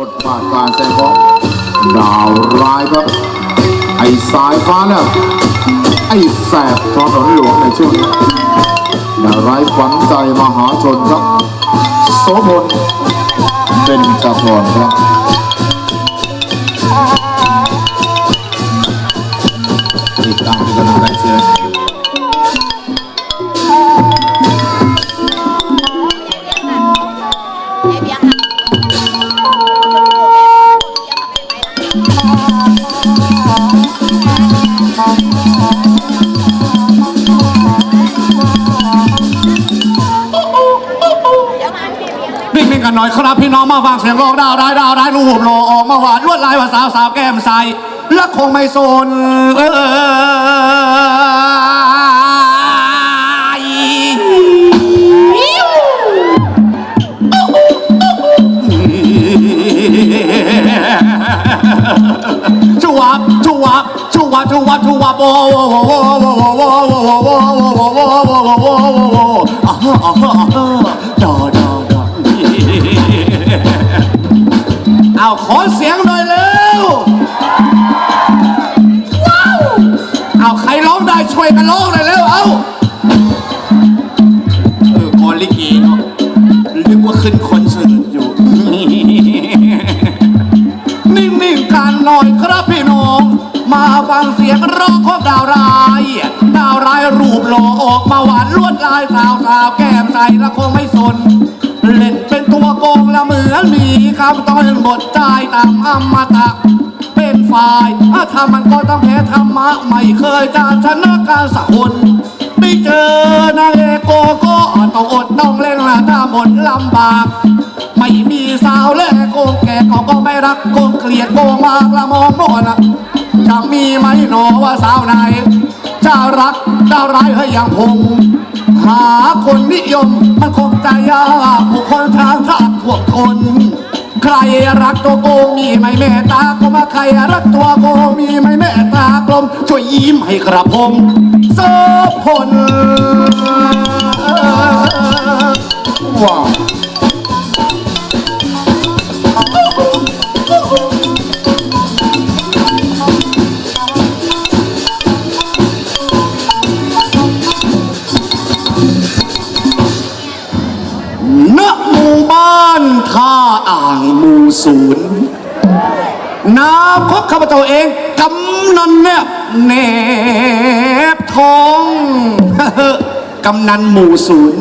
บทบาทการแสดงดาวร้ายครับ ไอ้สายฟ้าเนี่ยไอ้แสบทอถนนหลวงในช่วงนี้ดาวร้ายขวัญใจมหาชนครับ โสพลเป็นจพรครับติดตามกันได้เชียร์ นิ่งๆกันหน่อยครับพี่น้องมาฟังเสียงร้องดาวร้ายดาวร้ายรูปโลออกมาหวานลวดลายว่าสาวสาวแก้มใสและคงไม่โซนเออ วทวทวบเอาขอเสียงหน่อยเร็วว้าวเอาใครร้องได้ช่วยกันร้องหน่อยเร็วเอาเออกอนลิเกเนาะนึกว่าขึ้นคน มาฟังเสียงร้องของดาวร้ายดาวร้ายรูปหล่อออกมาหวานลวดลายสาวสาวแก้มใสละคงไม่สน เล่นเป็นตัวโกงละเหมือนมีคำต้อนบทใจายตามอมตะ เป็นฝ่ายถ้าทำมันก็ต้องแพ้ธรรมะไม่เคยการชนะการสักคนได้เจอนางเอกโกโก้ต้องอดต้องเล่นละหน้าบนลำบาก ไม่มีสาวและโกงแก่ก็ก็ไม่รักโกงเกลียดโกงมากละมองโน่นนะ จะมีไหมหนอว่าสาวไหนจะรักดาวร้ายให้อย่างผมหาคนนิยมมันคงใจยากผู้คนทางทางพวกคน ใครรักตัวโกมีไหมแม่ตากลมใครรักตัวโกมีไหมแม่ตากลมช่วยยิ้มให้กระผมโสพลว้าว ท่าอ่างหมู่ศูนย์นาพบข้าพเจ้าเองกำนันเนี่ยแนบทองกำนันหมู่ศูนย์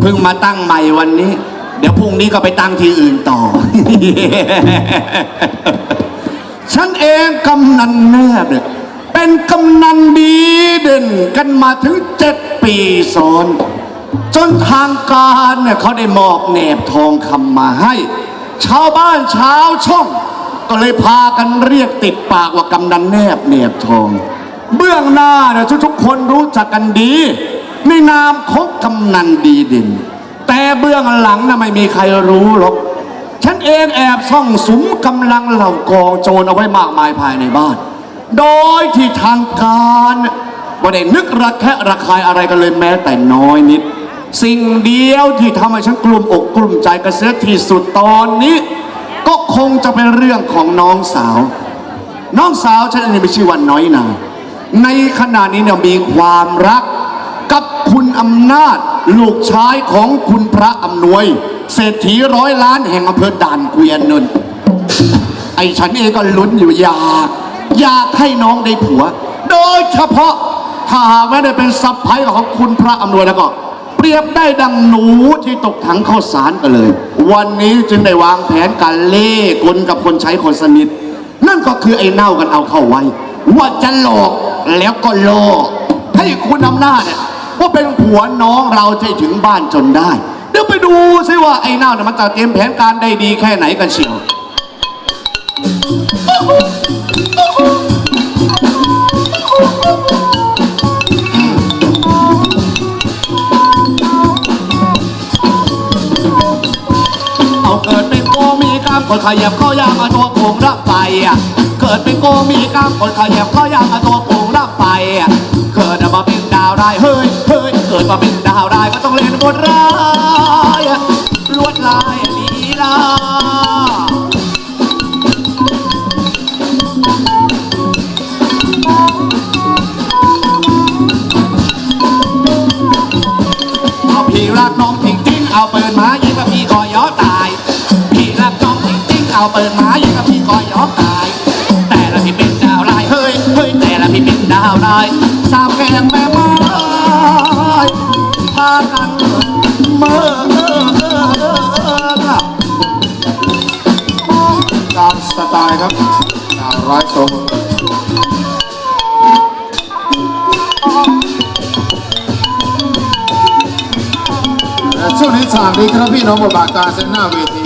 เพิ่งมาตั้งใหม่วันนี้ เดี๋ยวพรุ่งนี้ก็ไปตั้งที่อื่นต่อ ฉันเองกำนันแนบเนี่ยเป็นกำนันดีเด่นกันมาถึงเจ็ดปีซ้อน จนทางการเนี่ยเขาได้มอบแหนบทองคำมาให้ ชาวบ้านชาวช่อง ก็เลยพากันเรียกติดปากว่ากำนันแนบแหนบทอง เบื้องหน้าเนี่ยทุกๆคนรู้จักกันดี ในนามของกำนันดีด่นแต่เบื้องหลังน่ะไม่มีใครรู้หรอกฉันเองแอบซ่องสุมกำลังเหล่ากองโจรเอาไว้มากมายภายในบ้าน โดยที่ทางการไม่ได้นึกระแคะระคายอะไรกันเลยแม้แต่น้อยนิด สิ่งเดียวที่ทำให้ฉันกลุ่มอกกลุ่มใจกระเสียที่สุดตอนนี้ ก็คงจะเป็นเรื่องของน้องสาว น้องสาวฉันเองมีชื่อว่าน้อยนาในขณะนี้เนี่ยมีความรักกับคุณอำนาจ ลูกชายของคุณพระอำนวย เศรษฐีร้อยล้านแห่งอำเภอด่านเกวียนนนไอ้ฉันเองก็ลุ้นอยู่อยากอยากให้น้องได้ผัว โดยเฉพาะถ้าหากไม่ได้เป็นสัพพายของคุณพระอำนวยแล้วก็ รียบได้ดังหนูที่ตกถังข้าวสารกันเลย วันนี้จึงได้วางแผนการเล่กลกับคนใช้คนสนิท นั่นก็คือไอ้เน่ากันเอาเข้าไว้ ว่าจะหลอกแล้วก็ล่ให้คุณอำนาจเนี่ยว่าเป็นผัวน้องเราจะถึงบ้านจนได้ เดี๋ยวไปดูซิว่าไอ้เน่าเนี่ยมันจะเตรียมแผนการได้ดีแค่ไหนกันเชียว คนขยับเข้ายางมาตัวโกงรับไป เกิดเป็นโกมีกรรมคนขยับเข้ายางมาตัวโกงรับไป เกิดมาเป็นดาวร้ายเฮ้ยเฮ้ยเกิดมาเป็นดาวร้ายก็ต้องเล่นบทร้าย เอาเปิดมาอย่างกับพี่คอยยอกตาย แต่ละพี่เป็นดาวลายเฮ้ยเฮ้ยแต่ละพี่เป็นดาวลายสามแกงแม่ไม้พากันเมื่อเออเออเออเออครับการสไตล์ครับดาวร้ายโซมและช่วงนี้ฉากนี้ครับพี่น้องบทบาทการเส้นหน้าเวทีครับจะพ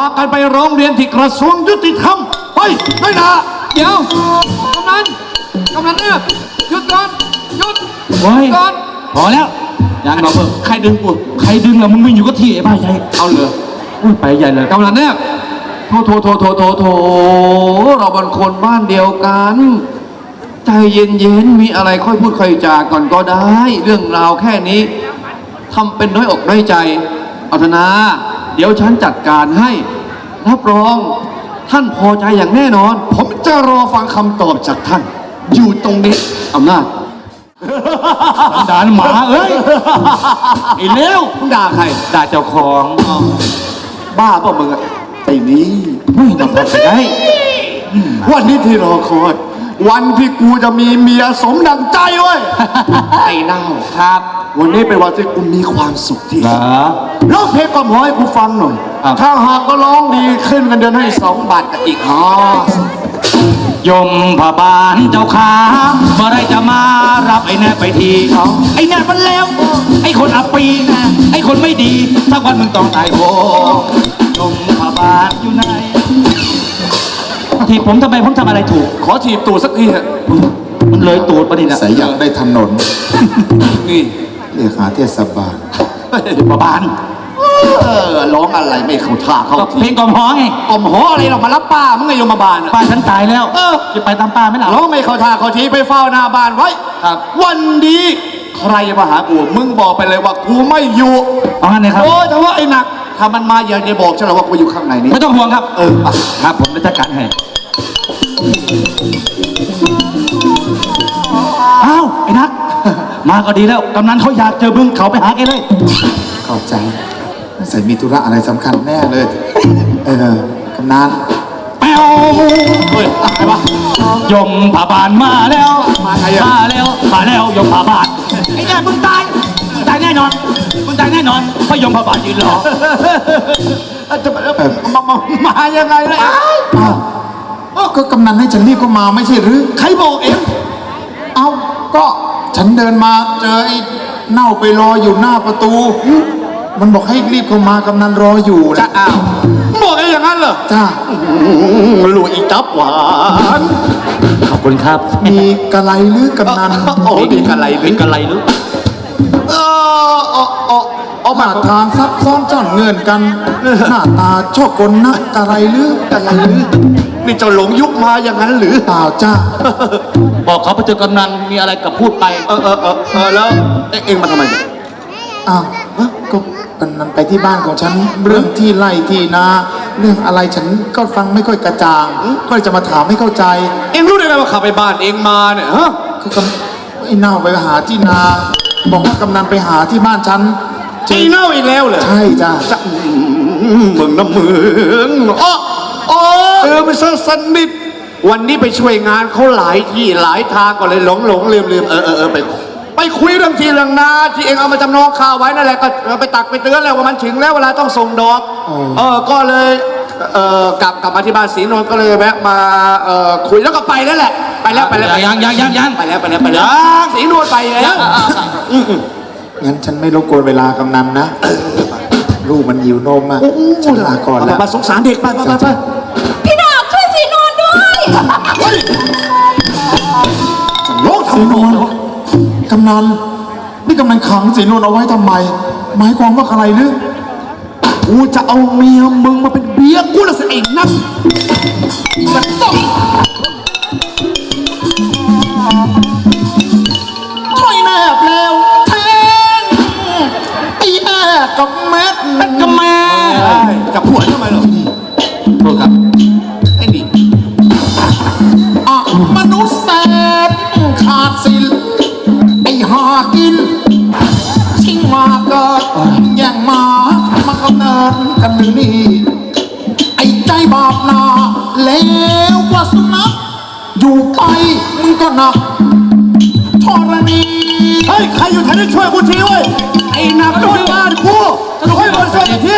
ากันไปร้องเรียนที่กระทรวงยุติธรรมเฮ้ยไม่นะเดี๋ยวกำนันกำนันเนี่ยหยุดก่อนหยุดเฮ้ยก่อนพอแล้วยังเราเพิ่มใครดึงกูใครดึงอะมึงไม่อยู่ก็ที่ไอ้บ้าใหญ่เอาเลยอุ้ยไปใหญ่เลยกำนันเนี่ยโถโถโถโถโถโถเราเป็นคนบ้านเดียวกัน ใจเย็นๆมีอะไรค่อยพูดค่อยจาก่อนก็ได้ เรื่องราวแค่นี้ทำเป็นน้อยอกน้อยใจ เอาเถอะนะ เดี๋ยวฉันจัดการให้รับรองท่านพอใจอย่างแน่นอน ผมจะรอฟังคำตอบจากท่าน อยู่ตรงนี้อำนาจสันดานหมาเอ้ยไอ้เลวมึงด่าใครด่าเจ้าของบ้าเปล่ามึงอะไอ้นี่เฮ้ยต้องทำไปได้วันนี้ที่รอคอย วันที่กูจะมีเมียสมดังใจเว้ย ไอ้เน่าครับ วันนี้เป็นวันที่กูมีความสุขที่เหรสุดอร้องเพลงกล่อมหอให้กูฟังหน่อย ครับ ถ้าหากก็ร้องดีขึ้นกันเดือนให้สองบาทกับอีกอ๋อยมพบาลเจ้าขาเมื่อไรจะมารับไอ้แน่ไปทีไอ้แน่มันแล้ว ไอ้คนอับปีนะไอ้คนไม่ดีสักวันมึงต้องตายโหงยมพบาลอยู่ไหน ทีผมทำไมผมทำอะไรถูก ขอถีบตูดสักทีเถอะมันเลยตูดประเด็นอะสายอยากได้ถนนนี่เรียกหาเทศบาลพบาลเออร้องอะไรไม่เข้าท่าเข้าก็ทีเพลงกล่อมฮ้อไงกล่อมหออะไรหรอกมารับป้ามึงไงโยมมาบาลอะป้าฉันตายแล้วเออจะไปตามป้าไหมล่ะร้องไม่เข้าท่าเข้าทีไปเฝ้าหน้าบ้านไว้ครับวันดีใครมาหากูมึงบอกไปเลยว่ากูไม่อยู่เอางั้นเลยครับโอ้แต่ว่าไอ้หนักถ้ามันมาอย่าอย่าบอกฉันหรอกว่ากูอยู่ข้างในนี้ไม่ต้องห่วงครับเอออะครับผมจะจัดการให้ อ้าวไอ้นัก มาก็ดีแล้ว กำนันเขาอยากเจอมึงเขาไปหาแกเลยเข้าใจใส่มีธุระอะไรสำคัญแน่เลย เออกำนันแป๊วเฮ้ยอะไรวะยมผาบานมาแล้วมาไงอะ มาแล้วมาแล้วยมผาบานไอ้แน่มึงตายมึงตายแน่นอนมึงตายแน่นอนเพราะยมผาบานยืนรอ เอ้ยจะมามามามายังไงเลยอ้าวอ้าว ก็กำนันให้ฉันรีบก็มาไม่ใช่หรือ ใครบอกเองเอ้าก็ฉันเดินมาเจอไอ้เน่าไปรออยู่หน้าประตู มันบอกให้รีบเข้ามากำนันรออยู่จะนะอ้าวบอกเองอย่างนั้นเหรอจ้าหลวอีจับหวานขอบคุณครับมีกะไรหรือกำนัน โอ้มีอะไรหรืเป็อนกันไรหรือเออเออเออเอาห มาน้าทางซับซ้อนซ่อนเงื่อนกัน หน้าตาชอบกลนักกะไรหรืออะไรหรือนี่เจ้าหลงยุคมาอย่างนั้นหรือเปล่าจ้าบอกเขาไปเจอกำนันมีอะไรกับพูดไปเออเออเออเออแล้วเอ็งเอ็งมาทำไมเนี่ยอ้าวก็กำนันไปที่บ้านของฉันเรื่องที่ไร่ที่นาเรื่องอะไรฉันก็ฟังไม่ค่อยกระจ่าง ก็เลยจะมาถามให้เข้าใจ เอ็งรู้ได้ไงว่าขับไปบ้านเอ็งมาเนี่ยฮะคือกำไอ้เน่าไปหาที่นา บอกว่ากำนันไปหาที่บ้านฉัน ไอ้เน่าอีกแล้วเหรอใช่จ้าจะมึงนะมึงอ๋ออ๋อเออมันสนิทวันนี้ไปช่วยงานเขาหลายที่หลายทางก็เลยหลงหลงลืมลืมเออเออเออไปไปคุยเรื่องที่เรื่องนาที่เองเอามาจำนองข้าวไว้นั่นแหละก็ไปตักไปเตือนแล้วว่ามันถึงแล้วเวลาต้องส่งดอกเออก็เลยเออกลับกลับมาที่บ้านศรีนนท์ก็เลยแวะมาเออคุยแล้วก็ไปแล้วแหละ ไปแล้วไปแล้วยังยังยังยังไปแล้วไปแล้วไปแล้วศรีนวลไปแล้ว งั้นฉันไม่รบกวนเวลากำนันนะ ลูกมันหิวนมอะฉันลาก่อนแล้ว มาสงสารเด็กไปไปไปไปพี่ดาบช่วยสีนวลด้วยโลกสีทำนวลกำนันนี่กำนันขังสีนวลเอาไว้ทำไม หมายความว่าอะไรหรือกูจะเอาเมียมึงมาเป็นเบียกูละสิเองนักมันต้อง มัก็มากับหัวทำไมหรอโทครับ ไอ้นี่อะมนุษย์ขาดสิลไอห่ากิน ชิ้นมาเกิดยังมา มาดำเนินกันนี่ไอใจบาปนาเลี้ยววาสนาอยู่ไปมึงก็หนักธรณี เฮ้ยใครอยู่แถวนี้ช่วยกูทีเว้ยไอ้หนักโดนบ้านกูจะช่วยคนช่วยที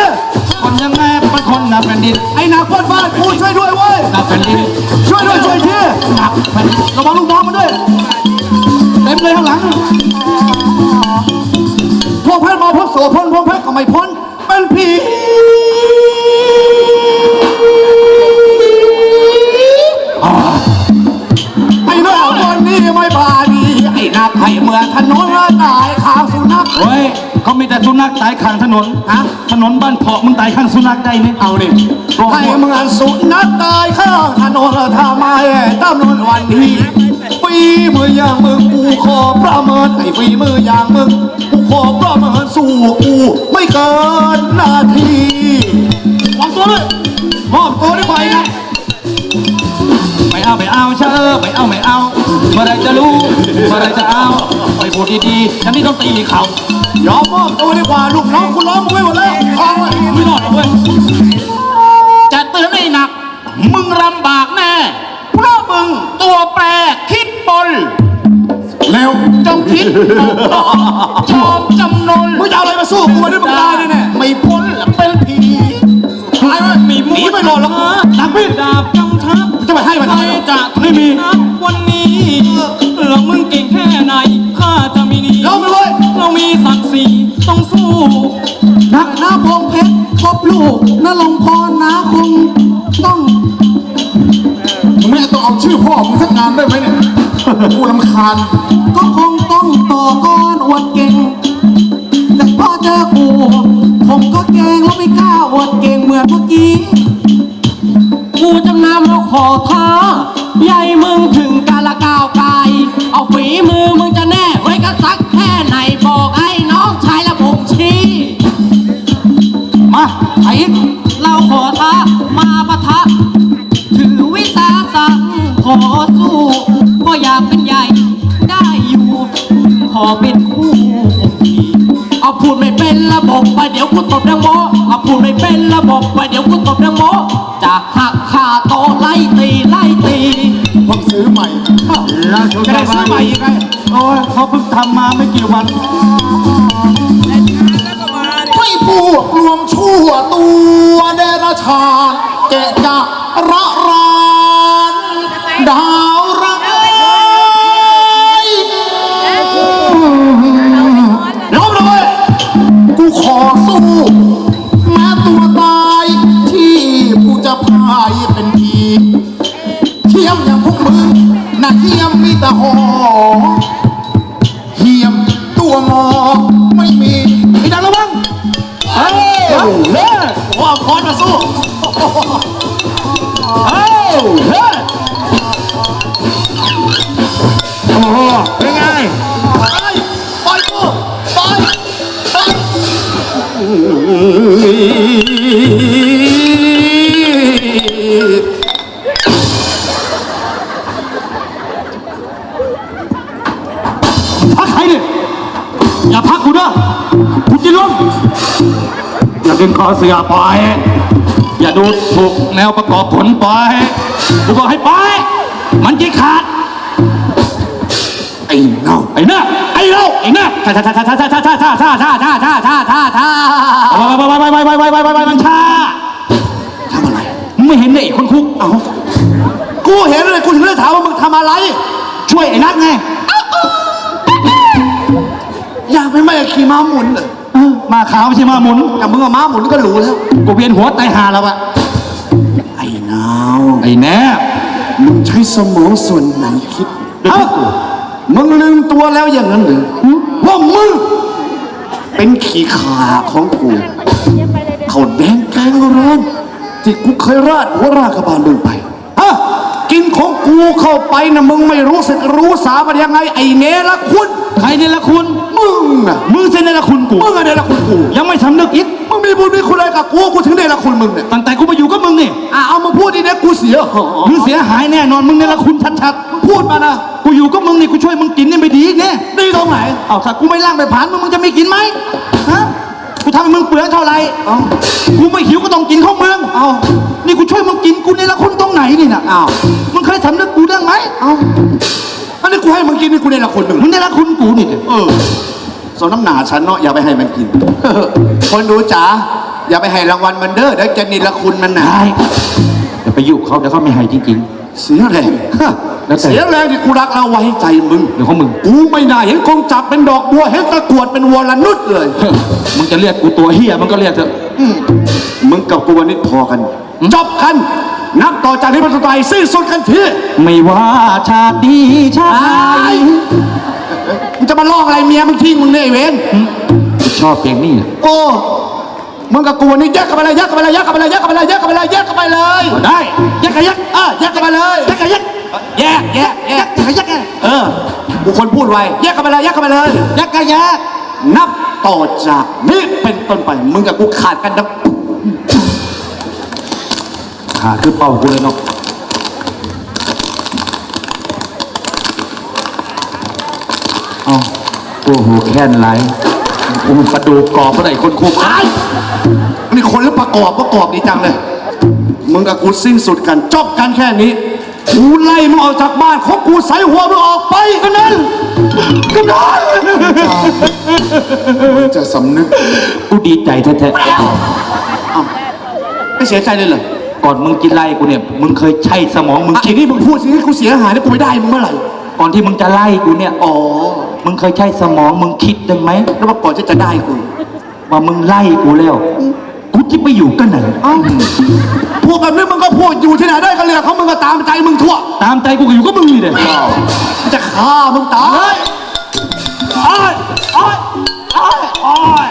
คนยังไงเป็นคนหนักแผ่นดินไอ้หนักโดนบ้านกูช่วยด้วยเว้ยหนักแผ่นดินช่วยด้วยช่วยทีหนักแผ่นดินระวังลูกน้องมันด้วยเต็มเลยข้างหลังพวกเพชรมาพวกโสพลพวกเพชรก็ไม่พ้นเป็นผี เขามีแต่สุนัขตายข้างถนนฮะถนนบ้านเพาะมึงตายข้างสุนัขได้ไหมเอาดิให้เมื่อสุนัขตายข้างถนนละทำไมตำนวนวันนี้ฝีมืออย่างมึงกูขอประเมินไอ้ฝีมืออย่างมึงกูขอประเมินสู้กูไม่เกินนาทีวางตัวเลยมอบตัวได้ไหมนะไม่ เอาไม่เอาเชอไม่เอาไม่เอาเมื่อไรจะรู้เมื่อไรจะเอาไปพูดดีๆฉันนี่ต้องตีเขายอมมอบตัวดีกว่าลูกน้องกูร้องกูไม่หมดแล้วเอาไว้ไม่รอดหรอกเว้ยจะเตือนให้หนัก มึงลำบากแน่เพราะมึงตัวแปรคิดปนแล้วจงคิดตกตกชอบจำนนมึงจะเอาอะไรมาสู้กูวันนี้มึงตายแน่ๆไม่พ้นหลักเป็นผีตายไหมหนีไม่รอดหรอกนักพี่ดาบกำชับจะไป ให้มันใครจะไม่มีวันนี้เรามึงเก่งแค่ไหนข้าจะไม่หนีลงไปเลยเรามีศักดิ์ศรีต้องสู้นักหน้าพงเพชรครบลูกนลงพรนะคงต้องมึงไม่ต้องเอาชื่อพ่อมึงสักงานได้ไหมเนี่ยกูรำคาญ কথা ได้ซื้อใหม่อีกไงโอ้ยเขาเพิ่งทำมาไม่กี่วันไม่พวกรวมชั่วตัวเดรัจฉานเกะกะระรานดา ต่หอเทียมตัวงอไม่มีไอ้ดังระวังเฮ้ยเฮ้ยโอ้เอาคอนมาสู้เฮ้ยเฮ้ยโอ้โหเป็นไงไปปล่อยกูไปไปพั ดึงคอเสือไปอย่าดูถูกแนวประกอบผลไปกูบอกให้ไปมันจะขาด ไอ้เน่าไอ้หน้าไอ้เราไอ้หน้าท่าท่าท่าท่าท่าท่าท่าท่าท่าท่าท่าท่าท่าท่าไปไปไปไปไปไปไปไปไปมันช้าทำอะไรมึงไม่เห็นเนี่ยไอ้คนคุกเอ้ากูเห็นเลยกูถึงได้ถามว่ามึงทำอะไร ช่วยไอ้นัทไงอยากเป็นแม่ขี่ม้าหมุนเหรอเออ มาขาวไม่ใช่มาหมุนอย่างมึงอะม้าหมุนก็รู้แล้ว กูเวียนหัวตายหาแล้วอะไอ้นาวไอ้แนบมึงใช้สมองส่วนไหนคิดเอ้ามึงลืมตัวแล้วอย่างนั้นหรือว่ามึงเป็นขี่ขาของกูเขาแดงแกงร้อนที่กูเคยราดหัวรากกระบาลมึงไปฮะกินของกูเข้าไปนะมึงไม่รู้สึกรู้สามันยังไง ไอ้เนรคุณ ใครเนี่ยละคุณ มึงน่ะมึงเส้นเนี่ยละคุณกูมึงอะเนรคุณกูยังไม่สำนึกอีกมึงมีบุญมีคุณอะไรกับกูกูถึงเนรคุณมึงเนี่ยตั้งแต่กูมาอยู่กับมึงนี่อะเอามาพูดดีเนี่ยกูเสียหอมึงเสียหายแน่นอนมึงเนี่ยละคุณชัดพูดมานะๆกูอยู่กับมึงนี่กูช่วยมึงกินนี่ไม่ดีอีกเนี่ยดีตรงไหนเอาถ้ากูไม่ล่างไปผ่านมึงมึงจะไม่กินไหมฮะกูทำให้มึงเปลืองเท่าไหร่เอ้ากูไม่หิวก็ต้องกินข้าวเมืองเอ้านี่กูช่วยมึงกินกูเนี่ยละคุณตรงไหนนี่นะอ้าวมึงเคยสำนึกกูเรื่องไหมเอ้า อันนี้กูให้มึงกินนี่กูได้ละคนหนึ่งมึงได้รักคุณกูนี่ดิเออสมน้ำหนาฉันเนาะอย่าไปให้มันกิน คนดูจ๋าอย่าไปให้รางวัลมันเด้อเดี๋ยวจะนินละคุณมันหนาได้อย่าไปยุ่งเขาเดี๋ยวเขาไม่ให้จริง เสียแรงแล้วแต่ เสียแรงที่กูรักเราไว้ใจมึง ๆ เดี๋ยวของมึง กูไม่น่าเห็นกงจับเป็นดอกบัวเห็นตะกรวดเป็นวัวละนุดเลย มึงจะเรียกกูตัวเฮียมึงก็เรียกเถอะ มึงกับกูวันนี้พอกัน จบกัน นับต่อจากนี้เป็นต้นไปสิ้นสุดกันทีไม่ว่าชาติดีชาติไหนมึงจะมาลอกอะไรเมียมึงทิ้งมึงเนี่ยไอ้เวนกูชอบเพลงนี้นะโอ้มึงกับกูวันนี้แยกกันไปเลยแยกกันไปเลยแยกกันไปเลยแยกกันไปเลยแยกกันไปเลยแยกกันไปเลยได้แยกกันแยกเออแยกกันไปเลยแยกกันแยกแยกแยกแยกแยกแยกเออกูคนพูดไวแยกกันไปเลยแยกกันไปเลยแยกกันแยกนับต่อจากนี้เป็นต้นไปมึงกับกูขาดกันนะขาคือเป่ากูเลยเนาะเอาโอ้โหแค่นไรกูมันประดูกกรอบเมื่อไหร่คนคุกไอ้นี่คนหรือประกอบประกอบดีจังเลย มึงกับกูสิ้นสุดกันจบกันแค่นี้ กูไล่มึงออกจากบ้านของกูใส่หัวมึงออกไปกันนั้นกันนั้นจะสำนึก กูดีใจแท้ไม่เสียใจเลยเหรอๆ ก่อนมึงกินไล่กูเนี่ย มึงเคยใช้สมองมึงอะคิทีด นี้มึงพูดสิให้กูเสียหายแล้วกูไม่ได้มึงเมื่อไหร่ก่อนที่มึงจะไล่กูเนี่ย อ๋อ มึงเคยใช้สมองมึงคิดได้ไหมแล้วว่าก่อนจะจะได้กูว่ามึงไล่กูแล้ว กูจะไปอยู่กันไหนพูดแบบนี้มึงก็พูดอยู่ที่ไหนได้ก็เรื่องเขามึงก็ตามใจมึงทั่วตามใจกูก็อยู่ก็มึงนี่เด้จะฆ่ามึงตายโอ้ยโอ้ยโอ้ยโอ้ย